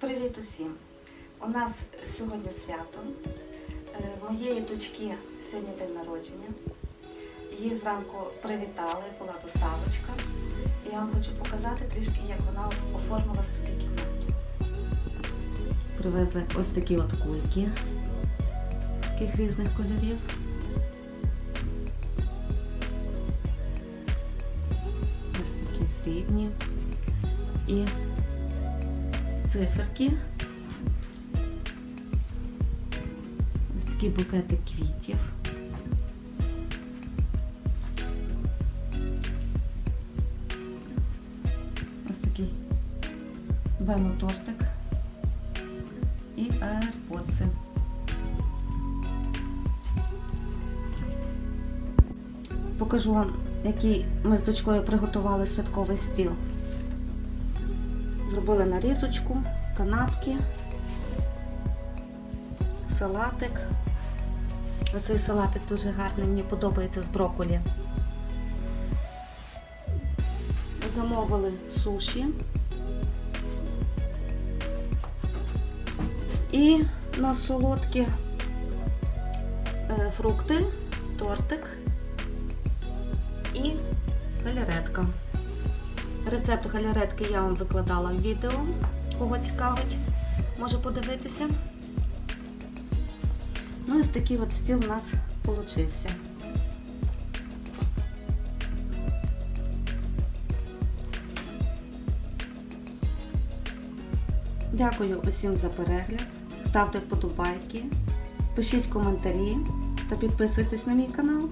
Привіт усім! У нас сьогодні свято. Е, Моєї дочки сьогодні день народження. Її зранку привітали, була доставочка. Я вам хочу показати трішки, як вона оформила собі кімнату. Привезли ось такі от кульки таких різних кольорів. Ось такі срібні. І циферки. Ось такий букетик квітів. Ось такий тортик і аерподси. Покажу вам, який ми з дочкою приготували святковий стіл. Зробили нарізочку, канапки, салатик. Оцей салатик дуже гарний, мені подобається з брокколі. Замовили суші. І на солодкі е, фрукти, тортик і галеретка. Рецепт галеретки я вам викладала в відео. Кого цікавить, може подивитися. Ну, ось такий от стіл у нас получився. Дякую усім за перегляд. Ставте вподобайки, пишіть коментарі та підписуйтесь на мій канал.